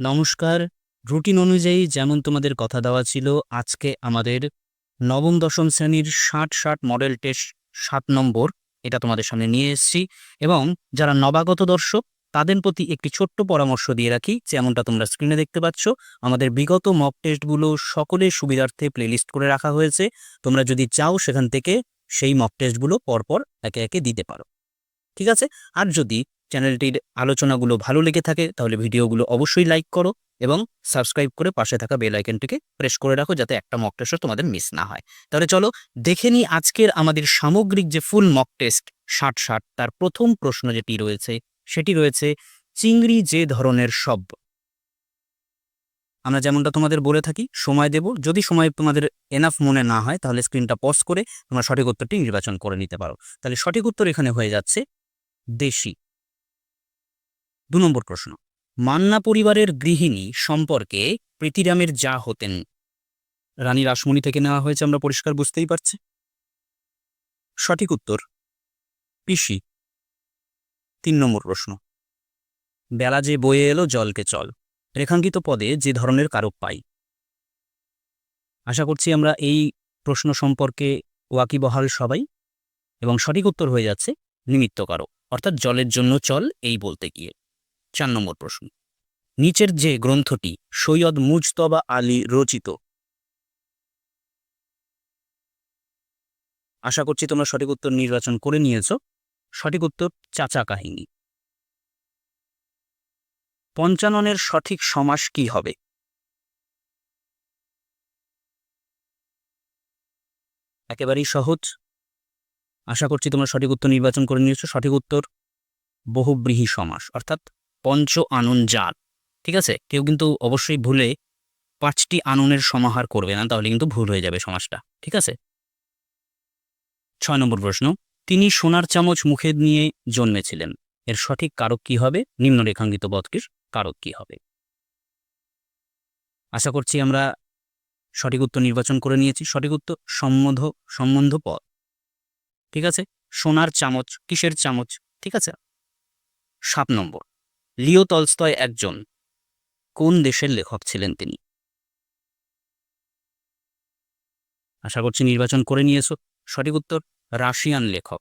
নমস্কার। রুটিন অনুযায়ী যেমন তোমাদের কথা দেওয়া ছিল, আজকে আমাদের নবম, দশম শ্রেণির ষাট ষাট মডেল টেস্ট সাত নম্বর, এটা তোমাদের সামনে নিয়ে এসেছি। এবং যারা নবাগত দর্শক, তাদের প্রতি একটি ছোট্ট পরামর্শ দিয়ে রাখি, যেমনটা তোমরা স্ক্রিনে দেখতে পাচ্ছ। আমাদের বিগত মক টেস্টগুলো সকলের সুবিধার্থে প্লেলিস্ট করে রাখা হয়েছে। তোমরা যদি চাও সেখান থেকে সেই মক টেস্টগুলো পরপর একে একে দিতে পারো। ঠিক আছে? আর যদি চ্যানেলটির আলোচনাগুলো ভালো লেগে থাকে, তাহলে ভিডিওগুলো অবশ্যই লাইক করো এবং সাবস্ক্রাইব করে পাশে থাকা বেল আইকনটিকে প্রেস করে রাখো যাতে একটা মক টেস্টও তোমাদের মিস না হয়। তাহলে চলো দেখে নিই আজকের আমাদের সামগ্রিক যে ফুল মক টেস্ট ষাট ষাট, তার প্রথম প্রশ্ন যেটি রয়েছে, সেটি রয়েছে চিংড়ি যে ধরনের শব্দ আমরা যেমনটা তোমাদের বলে থাকি, সময় দেব। যদি সময় তোমাদের এনাফ মনে না হয়, তাহলে স্ক্রিনটা পজ করে তোমরা সঠিক উত্তরটি নির্বাচন করে নিতে পারো। তাহলে সঠিক উত্তর এখানে হয়ে যাচ্ছে দেশি। দু নম্বর প্রশ্ন। মান্না পরিবারের গৃহিণী সম্পর্কে প্রীতিরামের যা হতেন। রানী রাসমণি থেকে নেওয়া হয়েছে আমরা পরিষ্কার বুঝতেই পারছি। সঠিক উত্তর, পিসি। তিন নম্বর প্রশ্ন। বেলা যে বয়ে এলো, জলকে চল। রেখাঙ্কিত পদে যে ধরনের কারক পাই। আশা করছি আমরা এই প্রশ্ন সম্পর্কে ওয়াকিবহাল সবাই। এবং সঠিক উত্তর হয়ে যাচ্ছে, নিমিত্ত কারক অর্থাৎ জলের জন্য চল, এই বলতে গিয়ে। চার নম্বর প্রশ্ন। নিচের যে গ্রন্থটি সৈয়দ মুজতবা আলী রচিত, আশা করছি তোমরা সঠিক উত্তর নির্বাচন করে নিয়েছ। সঠিক উত্তর চাচা কাহিনী। পঞ্চাননের সঠিক সমাস কি হবে? একেবারেই সহজ। আশা করছি তোমরা সঠিক উত্তর নির্বাচন করে নিয়েছো। সঠিক উত্তর বহুব্রীহি সমাস, অর্থাৎ পঞ্চ আনন জাত, ঠিক আছে? কেউ কিন্তু অবশ্যই ভুলে পাঁচটি আননের সমাহার করবে না, তাহলে কিন্তু ভুল হয়ে যাবে সমাজটা, ঠিক আছে? ছয় নম্বর প্রশ্ন, তিনি সোনার চামচ মুখে নিয়ে জন্মেছিলেন, এর সঠিক কারক কি হবে? নিম্নরেখাঙ্কিত বদকির কারক কি হবে? আশা করছি আমরা সঠিক উত্তর নির্বাচন করে নিয়েছি, সঠিক উত্তর সম্বন্ধ সম্বন্ধ পদ, ঠিক আছে? সোনার চামচ, কিসের চামচ, ঠিক আছে? সাত নম্বর লিও তলস্তয় একজন কোন দেশের লেখক ছিলেন তিনি? আশা করছি নির্বাচন করে নিয়েছো। সঠিক উত্তর, রাশিয়ান লেখক।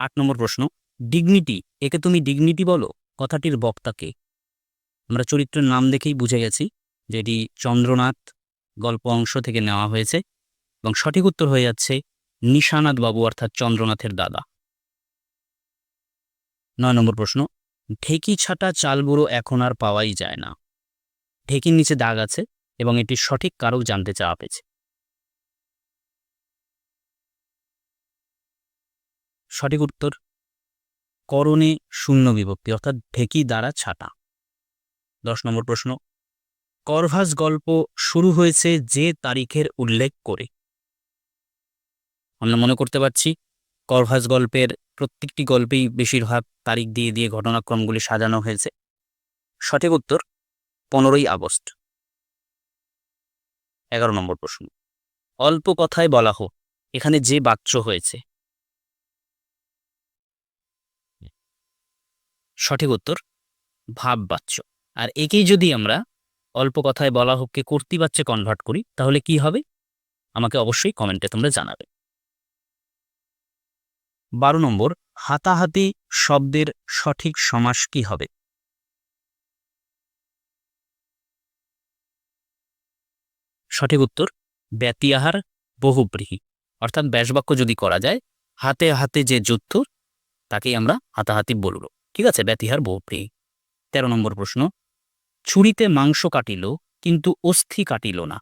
আট নম্বর প্রশ্ন, ডিগনিটি, একে তুমি ডিগনিটি বলো? কথাটির বক্তাকে আমরা চরিত্রের নাম দেখেই বুঝে গেছি যে এটি চন্দ্রনাথ গল্প অংশ থেকে নেওয়া হয়েছে এবং সঠিক উত্তর হয়ে যাচ্ছে নিশানাথ বাবু অর্থাৎ চন্দ্রনাথের দাদা। নয় নম্বর প্রশ্ন, ঢেকি ছাটা চাল বুড়ো এখন আর পাওয়াই যায় না। ঢেকির নিচে দাগ আছে এবং এটি সঠিক কারক জানতে চাওয়া পেয়েছে। সঠিক উত্তর, করণে শূন্য বিভক্তি, অর্থাৎ ঢেকি দ্বারা ছাটা। দশ নম্বর প্রশ্ন, করভাস গল্প শুরু হয়েছে যে তারিখের উল্লেখ করে। আমরা মনে করতে পারছি, করভাস গল্পের প্রত্যেকটি গল্পেই বেশিরভাগ তারিখ দিয়ে দিয়ে ঘটনাক্রমগুলি সাজানো হয়েছে। সঠিক উত্তর, পনেরোই আগস্ট। এগারো নম্বর প্রশ্ন। অল্প কথায় বলা হোক, এখানে যে বাচ্য হয়েছে। সঠিক উত্তর, ভাব বাচ্য। আর একেই যদি আমরা অল্প কথায় বলা হোককে কর্তৃবাচ্যে কনভার্ট করি, তাহলে কি হবে? আমাকে অবশ্যই কমেন্টে তোমরা জানাবে। বারো নম্বর হাতাহাতি শব্দের সঠিক সমাস কি হবে? সঠিক উত্তর, ব্যতিয়াহার বহুব্রীহি। অর্থাৎ ব্যাসবাক্য যদি করা যায়, হাতে হাতে যে যুদ্ধ, তাকেই আমরা হাতাহাতি বলব। ঠিক আছে, ব্যতিহার বহুব্রীহি। তেরো নম্বর প্রশ্ন, ছুরিতে মাংস কাটিল, কিন্তু অস্থি কাটিল না।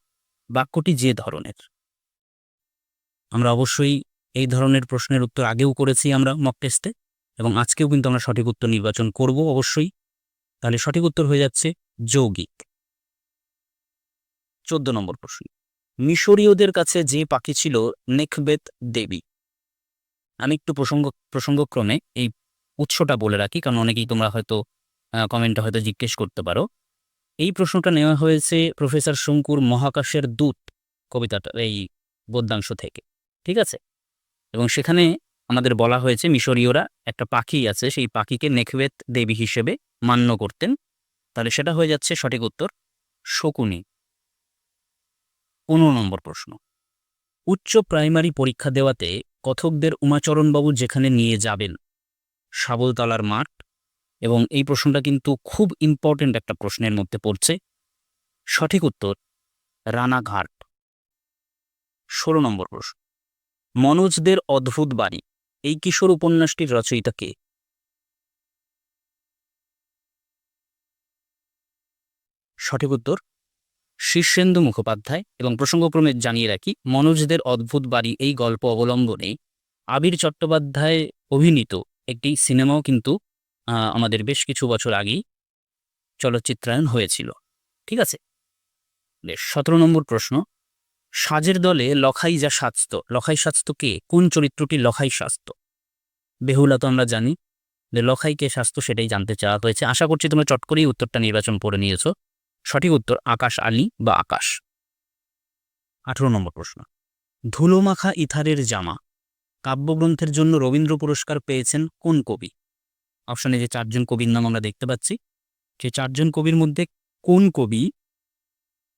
বাক্যটি যে ধরনের। আমরা অবশ্যই এই ধরনের প্রশ্নের উত্তর আগেও করেছি আমরা মক টেস্টে এবং আজকেও কিন্তু আমরা সঠিক উত্তর নির্বাচন করব অবশ্যই। তাহলে সঠিক উত্তর হয়ে যাচ্ছে যৌগিক। চোদ্দ নম্বর প্রশ্ন। মিশরীয়দের কাছে যে পাখি ছিল নেকবেত দেবী? আমি একটু প্রসঙ্গ, প্রসঙ্গক্রমে এই উৎসটা বলে রাখি, কারণ অনেকেই তোমরা হয়তো কমেন্টে হয়তো জিজ্ঞেস করতে পারো। এই প্রশ্নটা নেওয়া হয়েছে প্রফেসর শঙ্কুর মহাকাশের দূত কবিতাটা, এই গদ্যাংশ থেকে। ঠিক আছে? এবং সেখানে আমাদের বলা হয়েছে মিশরীয়রা একটা পাখি আছে, সেই পাখিকে নেখবেত দেবী হিসেবে মান্য করতেন। তাহলে সেটা হয়ে যাচ্ছে সঠিক উত্তর, শকুনি। পনেরো নম্বর প্রশ্ন। উচ্চ প্রাইমারি পরীক্ষা দেওয়াতে কথকদের উমাচরণবাবু যেখানে নিয়ে যাবেন সাবলতলার মাঠ, এবং এই প্রশ্নটা কিন্তু খুব ইম্পর্টেন্ট একটা প্রশ্নের মধ্যে পড়ছে। সঠিক উত্তর, রানাঘাট। ষোলো নম্বর প্রশ্ন। মনোজদের অদ্ভুত বাড়ি এই কিশোর উপন্যাসটির রচয়িতা কে? সঠিক উত্তর, শীর্ষেন্দু মুখোপাধ্যায় এবং প্রসঙ্গক্রমে জানিয়ে রাখি, মনোজদের অদ্ভুত বাড়ি এই গল্প অবলম্বনে আবির চট্টোপাধ্যায় অভিনীত একটি সিনেমাও কিন্তু আমাদের বেশ কিছু বছর আগেই চলচ্চিত্রায়ন হয়েছিল। ঠিক আছে? বেশ, সতেরো নম্বর প্রশ্ন সাজের দলে লখাই যা সাজত। লখাই সাজত কে? কোন চরিত্রটি লখাই সাজত? বেহুলা তো আমরা জানি। যে লখাই কে সাজত সেটাই জানতে চাওয়া হয়েছে। আশা করছি তোমরা চট করেই উত্তরটা নির্বাচন করে নিয়েছো। সঠিক উত্তর আকাশ আলী বা আকাশ। আঠেরো নম্বর প্রশ্ন। ধুলোমাখা ইথারের জামা। কাব্যগ্রন্থের জন্য রবীন্দ্র পুরস্কার পেয়েছেন কোন কবি? অপশনে যে চারজন কবির নাম আমরা দেখতে পাচ্ছি। সে চারজন কবির মধ্যে কোন কবি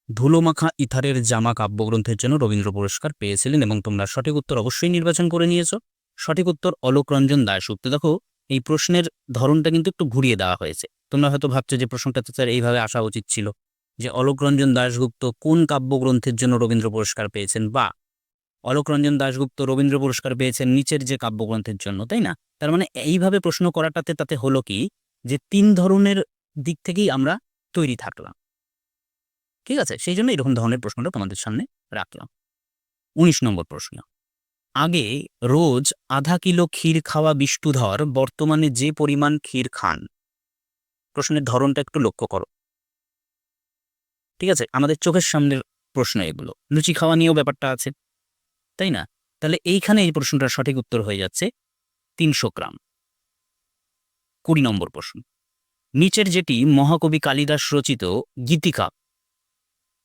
ধুলোমাখা ইথারের জামা কাব্যগ্রন্থের জন্য রবীন্দ্র পুরস্কার পেয়েছিলেন এবং তোমরা সঠিক উত্তর অবশ্যই নির্বাচন করে নিয়েছো। সঠিক উত্তর অলোক রঞ্জন দাশগুপ্ত দেখো, এই প্রশ্নের ধরনটা কিন্তু একটু ঘুরিয়ে দেওয়া হয়েছে। তোমরা হয়তো ভাবছ যে প্রশ্নটা তো স্যার এইভাবে আসা উচিত ছিল যে অলোক রঞ্জন দাশগুপ্ত কোন কাব্যগ্রন্থের জন্য রবীন্দ্র পুরস্কার পেয়েছেন বা অলোক রঞ্জন দাশগুপ্ত রবীন্দ্র পুরস্কার পেয়েছেন নিচের যে কাব্যগ্রন্থের জন্য, তাই না? তার মানে এইভাবে প্রশ্ন করাটাতে তাতে হলো কি যে তিন ধরনের দিক থেকেই আমরা তৈরি থাকলাম। ঠিক আছে? সেই জন্য এরকম ধরনের প্রশ্নটা তোমাদের সামনে রাখলাম। উনিশ নম্বর প্রশ্ন। আগে রোজ আধা কিলো ক্ষীর খাওয়া বিষ্ণুধর, বর্তমানে যে পরিমাণ ক্ষীর খান? প্রশ্নের ধরনটা একটু লক্ষ্য করো। ঠিক আছে? আমাদের চোখের সামনের প্রশ্ন এগুলো। লুচি খাওয়া নিয়েও ব্যাপারটা আছে, তাই না? তাহলে এইখানে এই প্রশ্নটার সঠিক উত্তর হয়ে যাচ্ছে তিনশো গ্রাম। কুড়ি নম্বর প্রশ্ন। নিচের যেটি মহাকবি কালিদাস রচিত গীতিকা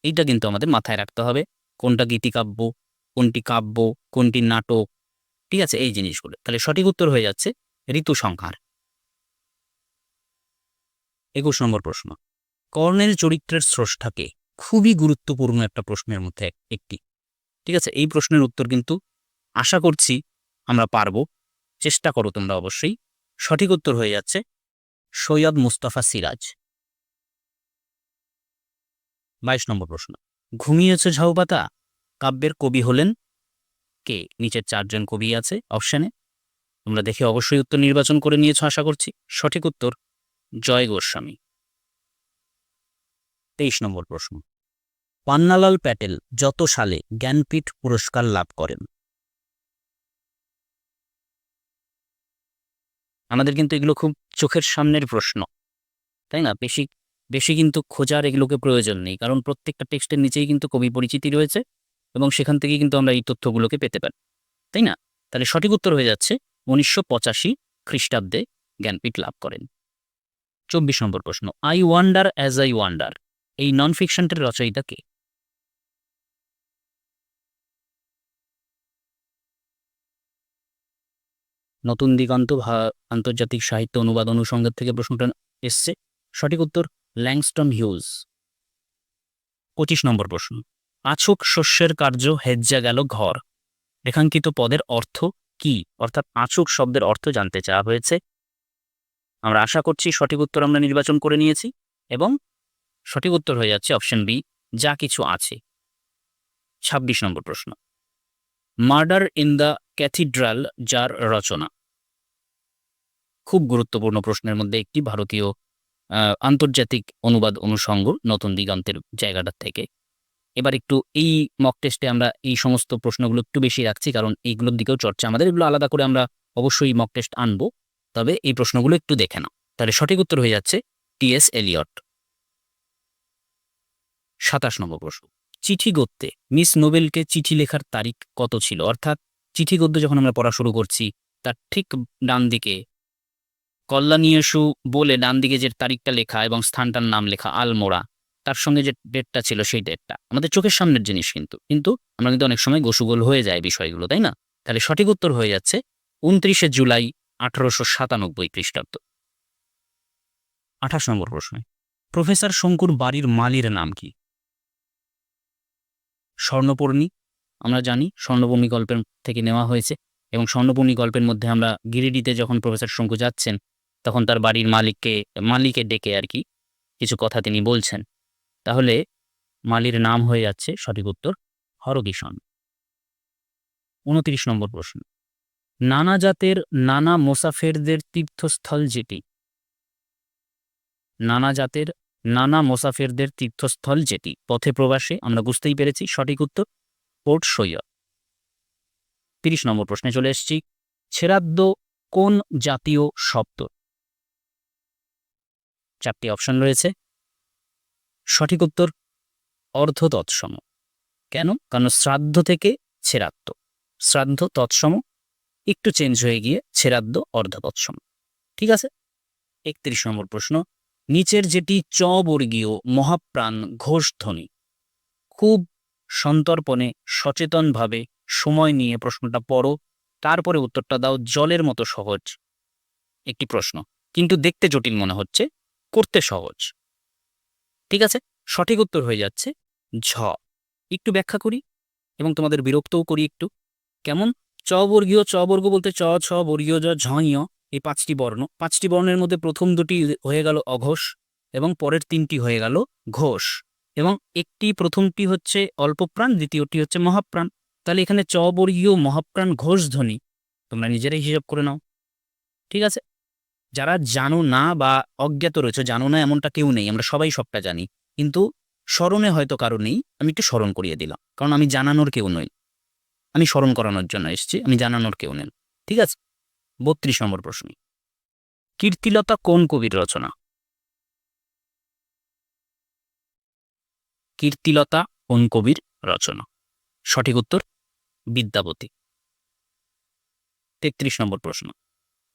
এইটা কিন্তু আমাদের মাথায় রাখতে হবে। কোনটা গীতিকাব্য কোনটি কাব্য, কোনটি নাটক, ঠিক আছে? এই জিনিসগুলো। তাহলে সঠিক উত্তর হয়ে যাচ্ছে ঋতু সংহার। একুশ নম্বর প্রশ্ন। কর্ণের চরিত্রের স্রষ্টাকে খুবই গুরুত্বপূর্ণ একটা প্রশ্নের মধ্যে একটি। ঠিক আছে? এই প্রশ্নের উত্তর কিন্তু আশা করছি আমরা পারব। চেষ্টা করো তোমরা অবশ্যই। সঠিক উত্তর হয়ে যাচ্ছে সৈয়দ মুস্তাফা সিরাজ। বাইশ নম্বর প্রশ্ন। ঘুমিয়েছে ঝাউপাতা? কাব্যের কবি হলেন কে? নিচের চারজন কবি আছে অপশানে তোমরা দেখে অবশ্যই উত্তর নির্বাচন করে নিয়েছো, আশা করছি। সঠিক উত্তর, জয় গোস্বামী। তেইশ নম্বর প্রশ্ন। পান্নালাল প্যাটেল যত সালে জ্ঞানপীঠ পুরস্কার লাভ করেন? আমাদের কিন্তু এগুলো খুব চোখের সামনের প্রশ্ন, তাই না? বেশি বেশি কিন্তু খোঁজার এগুলোকে প্রয়োজন নেই। কারণ প্রত্যেকটা টেক্সটের নিচেই কিন্তু কবি পরিচিতি রয়েছে এবং সেখান থেকেই কিন্তু আমরা এই তথ্যগুলোকে পেতে পারি। তাই না? তাহলে সঠিক উত্তর হয়ে যাচ্ছে, উনিশশো পঁচাশি খ্রিস্টাব্দে জ্ঞানপীঠ লাভ করেন। চব্বিশ নম্বর প্রশ্ন I wonder as I wonder এই নন ফিকশনটির রচয়িতা কে? নতুন দিগন্ত আন্তর্জাতিক সাহিত্য অনুবাদ অনুসংঘের থেকে প্রশ্নটা এসছে। সঠিক উত্তর ল্যাংস্টন হিউজ। পঁচিশ নম্বর প্রশ্ন। আছুক শস্যের কার্য হেজ্জা গেল ঘর। রেখাঙ্কিত পদের অর্থ কি? অর্থাৎ আছুক শব্দের অর্থ জানতে চাওয়া হয়েছে। আমরা আশা করছি সঠিক উত্তর আমরা নির্বাচন করে নিয়েছি এবং সঠিক উত্তর হয়ে যাচ্ছে অপশন বি, যা কিছু আছে। ছাব্বিশ নম্বর প্রশ্ন। মার্ডার ইন দ্য ক্যাথিড্রাল, যার রচনা। খুব গুরুত্বপূর্ণ প্রশ্নের মধ্যে একটি ভারতীয় আন্তর্জাতিক অনুবাদ অনুষঙ্গ নতুন দিগন্তের জায়গাটার থেকে। এবার একটু এই মক টেস্টে আমরা এই সমস্ত প্রশ্নগুলো একটু বেশি রাখছি, কারণ এইগুলোর দিকেও চর্চা। আমাদের এগুলো আলাদা করে আমরা অবশ্যই মক টেস্ট আনব, তবে এই প্রশ্নগুলো একটু দেখে নাও। তাহলে সঠিক উত্তর হয়ে যাচ্ছে টিএস এলিয়ট। সাতাশ নম্বর প্রশ্ন। চিঠি গদ্যে মিস নোবেলকে চিঠি লেখার তারিখ কত ছিল? অর্থাৎ চিঠি গদ্য যখন আমরা পড়া শুরু করছি, তার ঠিক ডান দিকে কল্যাণীয়সু বলে ডান দিকে যে তারিখটা লেখা এবং স্থানটার নাম লেখা আলমোড়া, তার সঙ্গে যে ডেটটা ছিল সেই ডেটটা আমাদের চোখের সামনের জিনিস কিন্তু। কিন্তু আমরা কিন্তু অনেক সময় গোসুগোল হয়ে যায় বিষয়গুলো, তাই না? তাহলে সঠিক উত্তর হয়ে যাচ্ছে উনত্রিশে জুলাই আঠারোশো সাতানব্বই খ্রিস্টাব্দ। আঠাশ নম্বর প্রশ্ন। প্রফেসর শঙ্কুর বাড়ির মালির নাম কি? স্বর্ণপর্ণী, আমরা জানি স্বর্ণভূমি গল্পের থেকে নেওয়া হয়েছে এবং স্বর্ণভূমি গল্পের মধ্যে আমরা গিরিডিতে যখন প্রফেসর শঙ্কু যাচ্ছেন তখন তার বাড়ির মালিককে মালিকে ডেকে আর কি কিছু কথা তিনি বলছেন। তাহলে মালির নাম হয়ে যাচ্ছে সঠিক উত্তর হরকিষণ উনত্রিশ নম্বর প্রশ্ন। নানা জাতের নানা মোসাফেরদের তীর্থস্থল যেটি? নানা জাতের নানা মোসাফেরদের তীর্থস্থল যেটি? পথে প্রবাসে, আমরা বুঝতেই পেরেছি, সঠিক উত্তর পোর্ট সৈয়দ তিরিশ নম্বর প্রশ্নে চলে এসেছি। ছেড়াদ্দ কোন জাতীয় শব্দ? চারটি অপশন রয়েছে। সঠিক উত্তর অর্ধ তৎসম কেন? কারণ শ্রাদ্ধ থেকে ছেড়াদ্দ শ্রাদ্ধ, তৎসম, একটু চেঞ্জ হয়ে গিয়ে ছেড়াদ্দ অর্ধ তৎসম ঠিক আছে? একত্রিশ নম্বর প্রশ্ন, নিচের যেটি চ বর্গীয় মহাপ্রাণ ঘোষধ্বনি, খুব সন্তর্পণে সচেতনভাবে সময় নিয়ে প্রশ্নটা পড়ো, তারপরে উত্তরটা দাও, জলের মতো সহজ একটি প্রশ্ন। কিন্তু দেখতে জটিল মনে হচ্ছে করতে সহজ। ঠিক আছে? সঠিক উত্তর হয়ে যাচ্ছে ঝ। একটু ব্যাখ্যা করি এবং তোমাদের বিরক্তও করি একটু। কেমন? চ বর্গীয়, চ বর্গ বলতে চ, ছ বর্গীয় জ ঝ এই পাঁচটি বর্ণ। পাঁচটি বর্ণের মধ্যে প্রথম দুটি হয়ে গেল অঘোষ এবং পরের তিনটি হয়ে গেল ঘোষ। এবং একটি প্রথমটি হচ্ছে অল্পপ্রাণ, দ্বিতীয়টি হচ্ছে মহাপ্রাণ। তাহলে এখানে চ বর্গীয়, মহাপ্রাণ ঘোষ ধ্বনি তোমরা নিজেরাই হিসাব করে নাও। ঠিক আছে? যারা জানো না বা অজ্ঞাত রয়েছে, জানো না এমনটা কেউ নেই, আমরা সবাই সবটা জানি। কিন্তু স্মরণে হয়তো কারও নেই, আমি একটু স্মরণ করিয়ে দিলাম। কারণ আমি জানানোর কেউ নই। আমি স্মরণ করানোর জন্য এসেছি, আমি জানানোর কেউ নেই। ঠিক আছে? বত্রিশ নম্বর প্রশ্ন। কীর্তিলতা কোন কবির রচনা? কীর্তিলতা কোন কবির রচনা? সঠিক উত্তর, বিদ্যাপতি। তেত্রিশ নম্বর প্রশ্ন।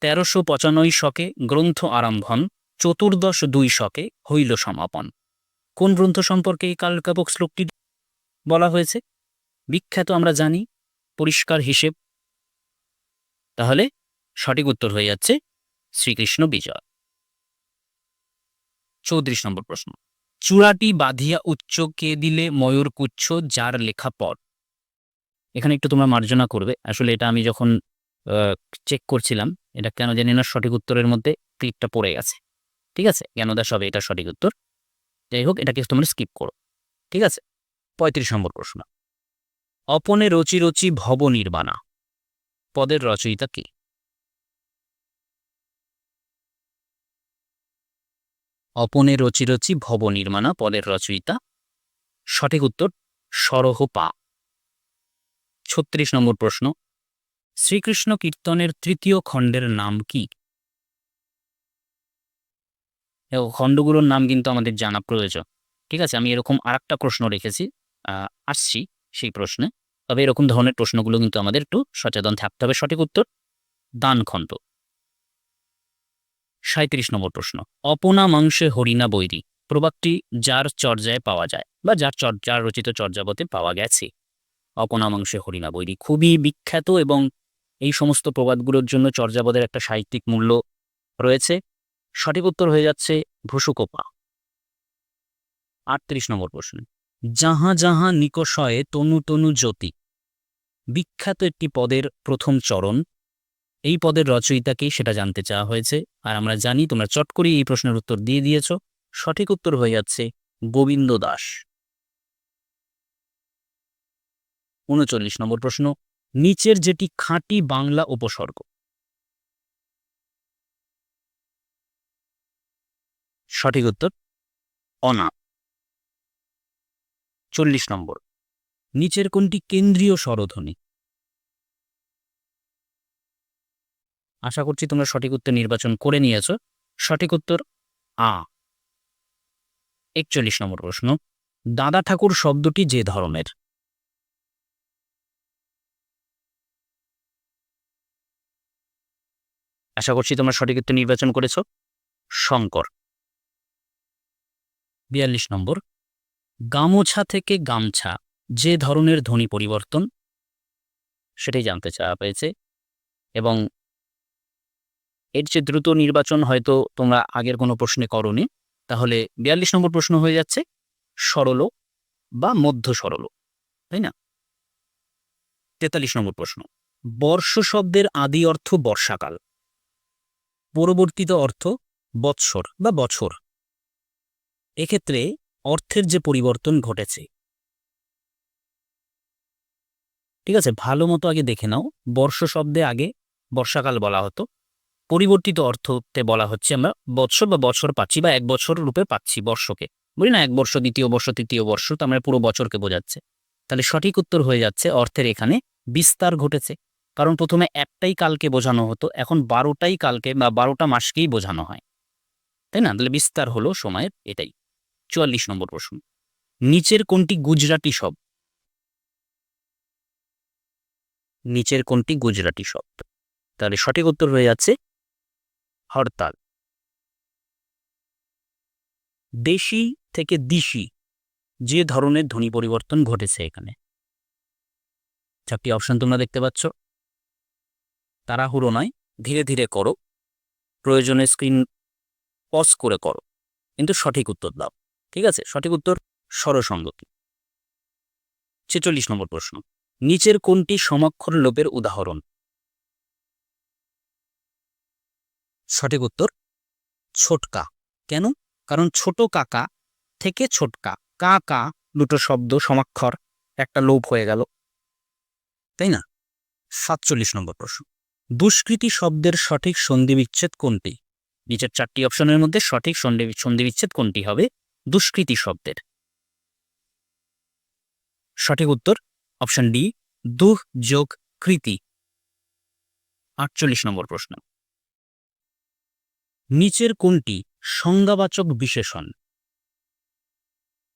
তেরোশো পঁচানব্বই শকে গ্রন্থ আরম্ভন, চতুর্দশ দুই শকে হইল সমাপন। কোন গ্রন্থ সম্পর্কে এই কালকাবক শ্লোকটি বলা হয়েছে? বিখ্যাত আমরা জানি, পরিষ্কার হিসেব। তাহলে সঠিক উত্তর হয়ে যাচ্ছে শ্রীকৃষ্ণ বিজয়। চৌত্রিশ নম্বর প্রশ্ন। চূড়াটি বাঁধিয়া উচ্চ কে দিলে ময়ূর কুচ্ছ, যার লেখা পর? এখানে একটু তোমরা মার্জনা করবে। আসলে এটা আমি যখন চেক করছিলাম। এটা কেন জানি না সঠিক উত্তরের মধ্যে ক্লিকটা পড়ে গেছে। ঠিক আছে? জ্ঞানদাস হবে? এটা সঠিক উত্তর। যাই হোক, এটাকে তোমরা স্কিপ করো। ঠিক আছে? পঁয়ত্রিশ নম্বর প্রশ্ন। অপনে রচি রচি ভব নির্বাণা পদের রচয়িতা কি? অপনে রচি রচি ভব নির্মাণা পদের রচয়িতা। সঠিক উত্তর, সরহ পা। ছত্রিশ নম্বর প্রশ্ন। শ্রীকৃষ্ণ কীর্তনের তৃতীয় খণ্ডের নাম কি? খণ্ডগুলোর নাম কিন্তু আমাদের জানা প্রয়োজন। ঠিক আছে, আমি এরকম আর প্রশ্ন রেখেছি আসছি সেই প্রশ্নে। তবে এরকম ধরনের প্রশ্নগুলো কিন্তু আমাদের একটু সচেতন থাকতে হবে, সঠিক উত্তর দান খণ্ড সাঁত্রিশ নম্বর প্রশ্ন। অপনা মাংসে হরিণা বৈরী প্রবাদটি যার চর্যায় পাওয়া যায় বা যার চর্যার রচিত চর্যাবতে পাওয়া গেছে। অপনা মাংসে হরিণা বৈরী খুবই বিখ্যাত এবং এই সমস্ত প্রবাদগুলোর জন্য চর্যাপদের একটা সাহিত্যিক মূল্য রয়েছে। সঠিক উত্তর হয়ে যাচ্ছে ভুসুকোপা। আটত্রিশ নম্বর প্রশ্ন। যাহা যাহা নিকষয়ে তনু তনু জ্যোতি। বিখ্যাত একটি পদের প্রথম চরণ। এই পদের রচয়িতাকে সেটা জানতে চাওয়া হয়েছে। আর আমরা জানি, তোমরা চট করে এই প্রশ্নের উত্তর দিয়ে দিয়েছ। সঠিক উত্তর হয়ে যাচ্ছে গোবিন্দ দাস। উনচল্লিশ নম্বর প্রশ্ন। নিচের যেটি খাঁটি বাংলা উপসর্গ। সঠিক উত্তর অনা চল্লিশ নম্বর, নিচের কোনটি কেন্দ্রীয় স্বরধ্বনি? আশা করছি তোমরা সঠিক উত্তর নির্বাচন করে নিয়েছ। সঠিক উত্তর, আ। একচল্লিশ নম্বর প্রশ্ন, দাদা ঠাকুর শব্দটি যে ধরনের? আশা করছি তোমরা সঠিক উত্তর নির্বাচন করেছ। শঙ্কর। বিয়াল্লিশ নম্বর। গামোছা থেকে গামছা, যে ধরনের ধ্বনি পরিবর্তন, সেটাই জানতে চাওয়া হয়েছে। এবং এর যে দ্রুত নির্বাচন হয়তো তোমরা আগের কোনো প্রশ্নে করনি। তাহলে বিয়াল্লিশ নম্বর প্রশ্ন হয়ে যাচ্ছে, সরল বা মধ্য সরল, তাই না? তেতাল্লিশ নম্বর প্রশ্ন। বর্ষ শব্দের আদি অর্থ বর্ষাকাল। পরবর্তীত অর্থ বৎসর বা বছর। এক্ষেত্রে অর্থের যে পরিবর্তন ঘটেছে। ঠিক আছে, ভালো মতো আগে দেখে নাও। বর্ষ শব্দে আগে বর্ষাকাল বলা হতো। পরিবর্তিত অর্থতে বলা হচ্ছে আমরা বৎসর বা বছর পাচ্ছি বা এক বছর রূপে পাচ্ছি বর্ষকে। বুঝলি না? এক বর্ষ, দ্বিতীয় বর্ষ, তৃতীয় বর্ষ, তো আমরা পুরো বছরকে বোঝাচ্ছে। তাহলে সঠিক উত্তর হয়ে যাচ্ছে অর্থের এখানে বিস্তার ঘটেছে। কারণ প্রথমে একটাই কালকে বোঝানো হতো, এখন বারোটাই কালকে বা বারোটা মাসকেই বোঝানো হয়। তাই না? তাহলে বিস্তার হলো সময়ের এটাই। চুয়াল্লিশ নম্বর প্রশ্ন। নিচের কোনটি গুজরাটি শব্দ? নিচের কোনটি গুজরাটি শব্দ? তাহলে সঠিক উত্তর হয়ে যাচ্ছে হরতাল। দেশি থেকে দিশি যে ধরনের ধ্বনি পরিবর্তন ঘটেছে এখানে। চারটি অপশন তোমরা দেখতে পাচ্ছ। তাড়াহুড়ো নয়, ধীরে ধীরে করো। প্রয়োজনে স্ক্রিন পজ করে করো। কিন্তু সঠিক উত্তর দাও, ঠিক আছে? সঠিক উত্তর স্বরসঙ্গতি। ছেচল্লিশ নম্বর প্রশ্ন। নিচের কোনটি সমাক্ষর লোপের উদাহরণ? সঠিক উত্তর, ছোটকা। কেন? কারণ ছোট কাকা থেকে ছোটকা। কা কা দুটো শব্দ সমাক্ষর, একটা লোপ হয়ে গেল। তাই না? সাতচল্লিশ নম্বর প্রশ্ন। দুষ্কৃতি শব্দের সঠিক সন্ধিবিচ্ছেদ কোনটি? নিচের চারটি অপশনের মধ্যে সঠিক সন্ধি- সন্ধিবিচ্ছেদ কোনটি হবে? দুষ্কৃতি শব্দের। সঠিক উত্তর, অপশন ডি দুহ যোগ, কৃতি। আটচল্লিশ নম্বর প্রশ্ন। নিচের কোনটি সংজ্ঞাবাচক বিশেষণ?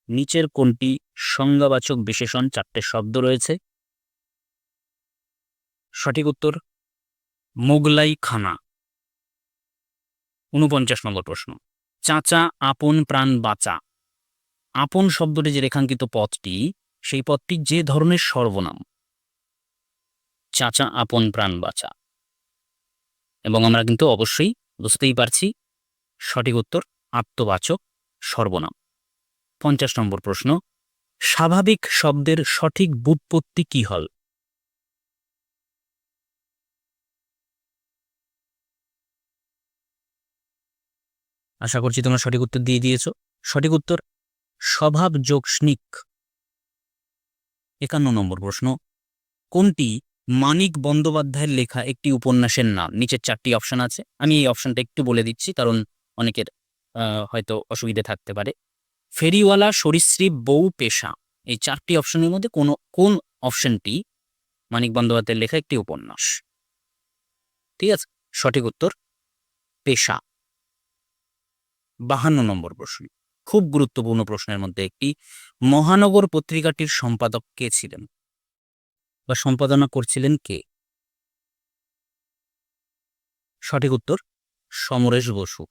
নিচের কোনটি সংজ্ঞাবাচক বিশেষণ? চারটে শব্দ রয়েছে। সঠিক উত্তর মোগলাই খানা। উনপঞ্চাশ নম্বর প্রশ্ন। চাচা, আপন প্রাণ বাঁচা। আপন শব্দটি যে রেখাঙ্কিত পদটি সেই পদটি যে ধরনের সর্বনাম। চাচা, আপন প্রাণ বাঁচা। এবং আমরা কিন্তু অবশ্যই বুঝতেই পারছি সঠিক উত্তর, আত্মবাচক সর্বনাম। পঞ্চাশ নম্বর প্রশ্ন। স্বাভাবিক শব্দের সঠিক বুৎপত্তি কি হল? আশা করছি তোমরা সঠিক উত্তর দিয়ে দিয়েছ। সঠিক উত্তর, স্বভাব যোগ স্নিক একান্ন নম্বর প্রশ্ন, কোনটি মানিক বন্দ্যোপাধ্যায়ের লেখা একটি উপন্যাসের নাম? নিচের চারটি অপশন আছে। আমি এই অপশনটা একটু বলে দিচ্ছি, কারণ অনেকের হয়তো অসুবিধে থাকতে পারে। ফেরিওয়ালা সরীসৃপ বউ পেশা, এই চারটি অপশনের মধ্যে কোনো, কোন অপশনটি মানিক বন্দ্যোপাধ্যায়ের লেখা একটি উপন্যাস? ঠিক আছে, সঠিক উত্তর, পেশা। বাহান্ন নম্বর প্রশ্ন। খুব গুরুত্বপূর্ণ প্রশ্নের মধ্যে একটি, মহানগর পত্রিকাটির সম্পাদক কে ছিলেন? বা সম্পাদনা করছিলেন কে? সঠিক উত্তর, সমরেশ বসু।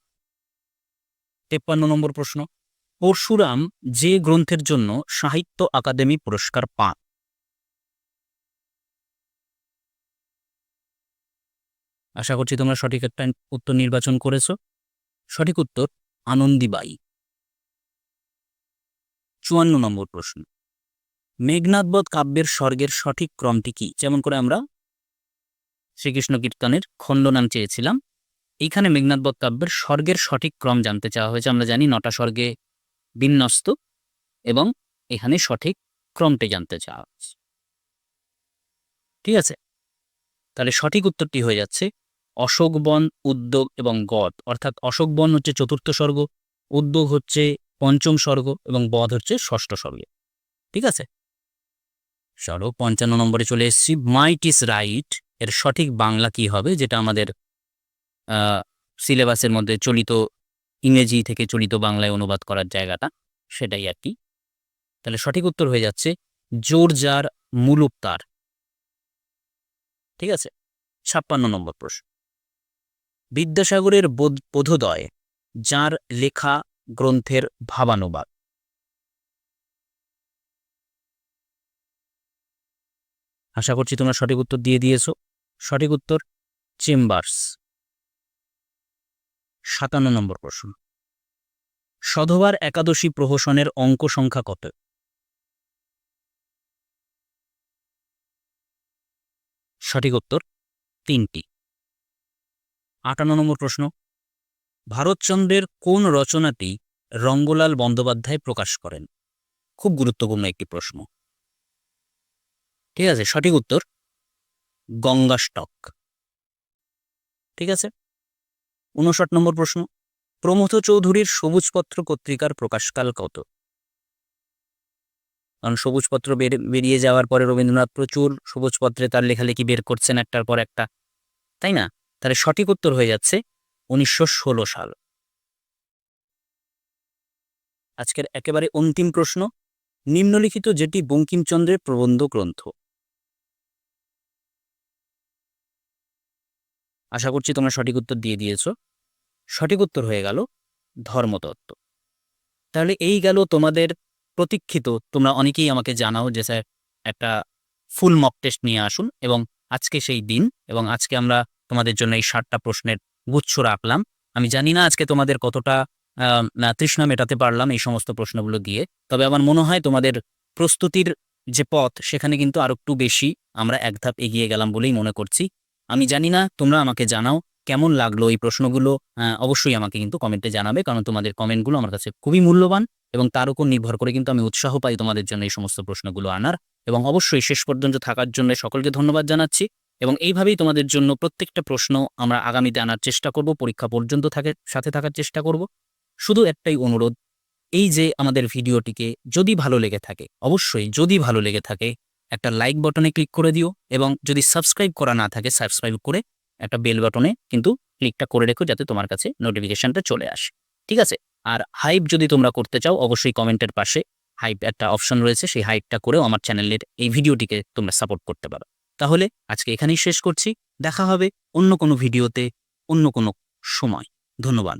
তেপ্পান্ন নম্বর প্রশ্ন, পরশুরাম যে গ্রন্থের জন্য সাহিত্য আকাদেমি পুরস্কার পান? আশা করছি তোমরা সঠিক একটা উত্তর নির্বাচন করেছ। সঠিক উত্তর আনন্দীবাই। চুয়ান্ন নম্বর প্রশ্ন। মেঘনাদবধ কাব্যের স্বর্গের সঠিক ক্রমটি কি? যেমন করে আমরা শ্রীকৃষ্ণ কীর্তনের খণ্ডনাম চেয়েছিলাম। এইখানে মেঘনাদবধ কাব্যের স্বর্গের সঠিক ক্রম জানতে চাওয়া হয়েছে। আমরা জানি নটা স্বর্গে বিন্যস্ত এবং এখানে সঠিক ক্রমটি জানতে চাওয়া হয়েছে। ঠিক আছে? তাহলে সঠিক উত্তরটি হয়ে যাচ্ছে অশোকবন উদ্যোগ এবং গদ। অর্থাৎ অশোকবন হচ্ছে চতুর্থ স্বর্গ, উদ্যোগ হচ্ছে পঞ্চম স্বর্গ এবং বধ হচ্ছে ষষ্ঠ স্বর্গে। ঠিক আছে? চলো পঞ্চান্ন নম্বরে চলে এসেছি। মাইট ইস রাইট এর সঠিক বাংলা কি হবে? যেটা আমাদের সিলেবাসের মধ্যে চলিত, ইংরেজি থেকে চলিত বাংলায় অনুবাদ করার জায়গাটা, সেটাই আর কি। তাহলে সঠিক উত্তর হয়ে যাচ্ছে জোর যার মূলুপ তার ঠিক আছে? ছাপ্পান্ন নম্বর প্রশ্ন। বিদ্যাসাগরের বোধ- বোধোদয়, যার লেখা গ্রন্থের ভাবানুবাদ। আশা করছি তোমরা সঠিক উত্তর দিয়ে দিয়েছ। সঠিক উত্তর, চেম্বার্স। সাতান্ন নম্বর প্রশ্ন। সধবার একাদশী প্রহসনের অঙ্ক সংখ্যা কত? সঠিক উত্তর, তিনটি। আটান্ন নম্বর প্রশ্ন। ভারতচন্দ্রের কোন রচনাটি রঙ্গলাল বন্দ্যোপাধ্যায় প্রকাশ করেন? খুব গুরুত্বপূর্ণ একটি প্রশ্ন। ঠিক আছে, সঠিক উত্তর? গঙ্গা স্টক। ঠিক আছে? উনষাট নম্বর প্রশ্ন। প্রমথ চৌধুরীর সবুজপত্র পত্রিকার প্রকাশকাল কত? কারণ সবুজপত্র বের- বেরিয়ে যাওয়ার পরে রবীন্দ্রনাথ প্রচুর সবুজপত্রে তার লেখালেখি বের করছেন একটার পর একটা। তাই না? তাহলে সঠিক উত্তর হয়ে যাচ্ছে উনিশশো ষোলো সাল। আজকের একেবারে অন্তিম প্রশ্ন, নিম্নলিখিত যেটি বঙ্কিমচন্দ্রের প্রবন্ধ গ্রন্থ। আশা করছি তোমরা সঠিক উত্তর দিয়ে দিয়েছ। সঠিক উত্তর হয়ে গেল ধর্মতত্ত্ব। তাহলে এই গেল তোমাদের প্রতীক্ষিত, তোমরা অনেকেই আমাকে জানাও যে স্যার একটা ফুল মক টেস্ট নিয়ে আসুন এবং আজকে সেই দিন এবং আজকে আমরা তোমাদের জন্য এই ষাটটা প্রশ্নের গুচ্ছ রাখলাম। আমি জানি না আজকে তোমাদের কতটা তৃষ্ণা মেটাতে পারলাম এই সমস্ত প্রশ্নগুলো দিয়ে, তবে আমার মনে হয় তোমাদের প্রস্তুতির যে পথ, সেখানে কিন্তু আরও একটু বেশি আমরা এক ধাপ এগিয়ে গেলাম বলেই মনে করছি। আমি জানি না, তোমরা আমাকে জানাও কেমন লাগল এই প্রশ্নগুলো অবশ্যই আমাকে কিন্তু কমেন্টে জানাবে, কারণ তোমাদের কমেন্টগুলো আমার কাছে খুবই মূল্যবান এবং তার উপর নির্ভর করে কিন্তু আমি উৎসাহ পাই তোমাদের জন্য এই সমস্ত প্রশ্নগুলো আনার। এবং অবশ্যই শেষ পর্যন্ত থাকার জন্য সকলকে ধন্যবাদ জানাচ্ছি। এবং এইভাবেই তোমাদের জন্য প্রত্যেকটা প্রশ্ন আমরা আগামীতে আনার চেষ্টা করব, পরীক্ষা পর্যন্ত থাকে, সাথে থাকার চেষ্টা করব। শুধু একটাই অনুরোধ, এই যে আমাদের ভিডিওটিকে যদি ভালো লেগে থাকে, অবশ্যই যদি ভালো লেগে থাকে, একটা লাইক বাটনে ক্লিক করে দিও এবং যদি সাবস্ক্রাইব করা না থাকে সাবস্ক্রাইব করে একটা বেল বাটনে কিন্তু ক্লিকটা করে রেখো যাতে তোমার কাছে নোটিফিকেশনটা চলে আসে। ঠিক আছে? আর হাইপ যদি তোমরা করতে চাও, অবশ্যই কমেন্টের পাশে হাইপ একটা অপশন রয়েছে, সেই হাইপটা করেও আমার চ্যানেলের এই ভিডিওটিকে তোমরা সাপোর্ট করতে পারো। তাহলে আজকে এখানেই শেষ করছি। দেখা হবে অন্য কোনো ভিডিওতে অন্য কোনো সময়। ধন্যবাদ।